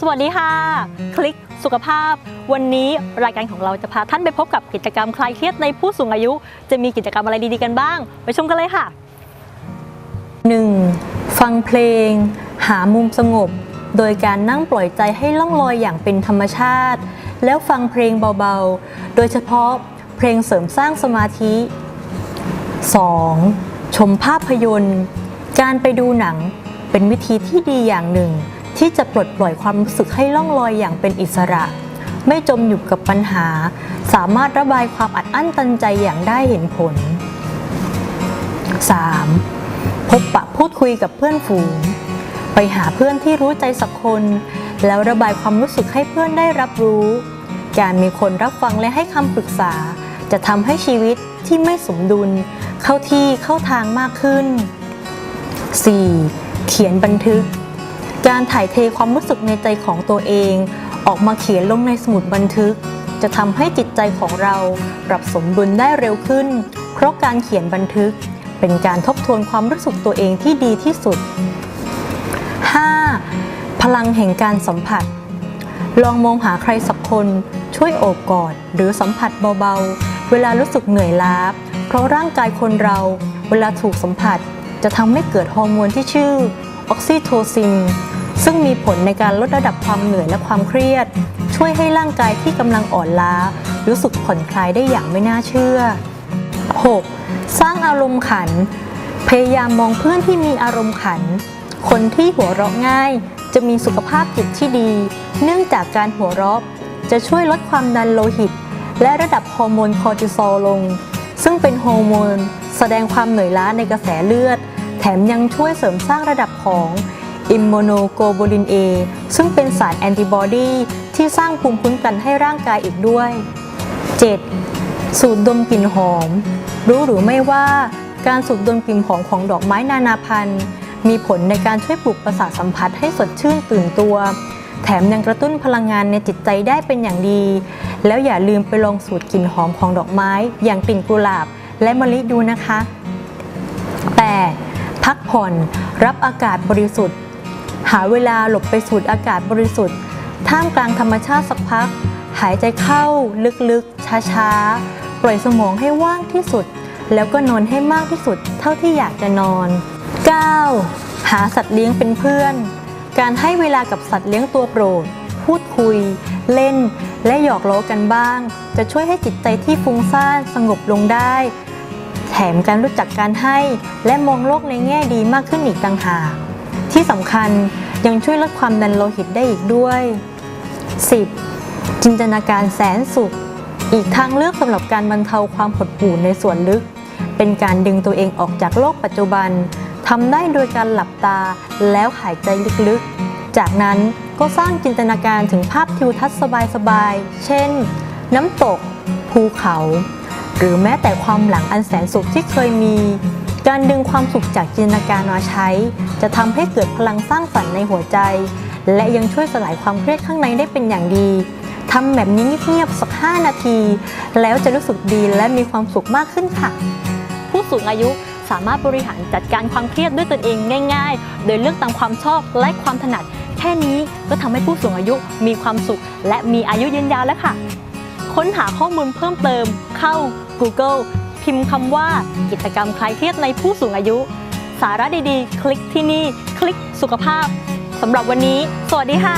สวัสดีค่ะ คลิกสุขภาพ วันนี้รายการของเราจะพาท่านไปพบกับกิจกรรมคลายเครียดในผู้สูงอายุ จะมีกิจกรรมอะไรดีๆกันบ้าง ไปชมกันเลยค่ะ 1. ฟังเพลง หามุมสงบ โดยการนั่งปล่อยใจให้ล่องลอยอย่างเป็นธรรมชาติ แล้วฟังเพลงเบาๆ โดยเฉพาะเพลงเสริมสร้างสมาธิ 2. ชมภาพยนตร์ การไปดูหนังเป็นวิธีที่ดีอย่างหนึ่ง ที่จะปลดปล่อยความรู้สึกให้ล่องลอยอย่างเป็นอิสระ ไม่จมอยู่กับปัญหา สามารถระบายความอัดอั้นตันใจอย่างได้เห็นผล 3. พบปะพูดคุยกับเพื่อนฝูง ไปหาเพื่อนที่รู้ใจสักคน แล้วระบายความรู้สึกให้เพื่อนได้รับรู้ การมีคนรับฟังและให้คำปรึกษา จะทำให้ชีวิตที่ไม่สมดุล เข้าที่เข้าทางมากขึ้น 4. เขียนบันทึก การถ่ายเทความรู้สึกในใจของตัวเอง ออกมาเขียนลงในสมุดบันทึก จะทำให้จิตใจของเราปรับสมดุลได้เร็วขึ้น เพราะการเขียนบันทึก เป็นการทบทวนความรู้สึกตัวเองที่ดีที่สุด 5. พลังแห่งการสัมผัส ลองมองหาใครสักคน ช่วยโอบกอด หรือสัมผัสเบาๆ เวลารู้สึกเหนื่อยล้าเพราะร่างกายคนเรา เวลาถูกสัมผัส จะทำให้เกิดฮอร์โมนที่ชื่อ ออกซิโทซิน ซึ่งมีผลในการลดระดับความเหนื่อยและความเครียด ช่วยให้ร่างกายที่กำลังอ่อนล้า รู้สึกผ่อนคลายได้อย่างไม่น่าเชื่อ 6. สร้างอารมณ์ขัน พยายามมองเพื่อนที่มีอารมณ์ขัน คนที่หัวเราะง่าย จะมีสุขภาพจิตที่ดี เนื่องจากการหัวเราะ จะช่วยลดความดันโลหิต และระดับฮอร์โมนคอร์ติซอลลง ซึ่งเป็นฮอร์โมน แสดงความเหนื่อยล้าในกระแสเลือด ถมยังช่วยเสริมสร้างระดับของอิมโมโนโกลบูลิน A ซึ่งเป็นสารแอนติบอดีที่สร้างภูมิคุ้มกันให้ร่างกายอีกด้วย 7. สูดดมกลิ่นหอม รู้หรือไม่ว่าการสูดดมกลิ่นหอมของดอกไม้นานาพันธุ์ มีผลในการช่วยปลุกประสาทสัมผัสให้สดชื่นตื่นตัว แถมยังกระตุ้นพลังงานในจิตใจได้เป็นอย่างดี แล้วอย่าลืมไปลองสูดกลิ่นหอมของดอกไม้ อย่างกลิ่นกุหลาบ และมะลิดูนะคะ 8. พักผ่อน รับอากาศบริสุทธิ์ หาเวลาหลบไปสูดอากาศบริสุทธิ์ ท่ามกลางธรรมชาติสักพัก หายใจเข้าลึกๆ ช้าๆ ปล่อยสมองให้ว่างที่สุด แล้วก็นอนให้มากที่สุด เท่าที่อยากจะนอน 9. หาสัตว์เลี้ยงเป็นเพื่อน การให้เวลากับสัตว์เลี้ยงตัวโปรด พูดคุย เล่น และหยอกล้อกันบ้าง จะช่วยให้จิตใจที่ฟุ้งซ่านสงบลงได้ แถมการรู้จักการให้ และมองโลกในแง่ดีมากขึ้นอีกต่างหาก ที่สำคัญยังช่วยลดความดันโลหิตได้อีกด้วย 10. จินตนาการแสนสุข อีกทางเลือกสำหรับการบรรเทาความหดหู่ในส่วนลึก เป็นการดึงตัวเองออกจากโลกปัจจุบันทำได้โดยการหลับตาแล้วหายใจลึกๆ จากนั้นก็สร้างจินตนาการถึงภาพทิวทัศน์สบายๆ เช่น น้ำตก ภูเขา หรือแม้แต่ความหลังอันแสนสุขที่เคยมี การดึงความสุขจากจินตนาการมาใช้ จะทำให้เกิดพลังสร้างสรรค์ในหัวใจ และยังช่วยสลายความเครียดข้างในได้เป็นอย่างดีทำแบบนี้เงียบๆสัก 5 นาที แล้วจะรู้สึกดีและมีความสุขมากขึ้นค่ะ ผู้สูงอายุสามารถบริหารจัดการความเครียดด้วยตนเองง่าย ๆ โดยเลือกตามความชอบและความถนัด แค่นี้ก็ทำให้ผู้สูงอายุมีความสุข และมีอายุยืนยาวแล้วค่ะ ค้นหาข้อมูลเพิ่มเติมเข้า Google พิมพ์คำว่ากิจกรรมคลายเครียดในผู้สูงอายุ สาระดีๆ คลิกที่นี่ คลิกสุขภาพสำหรับวันนี้ สวัสดีค่ะ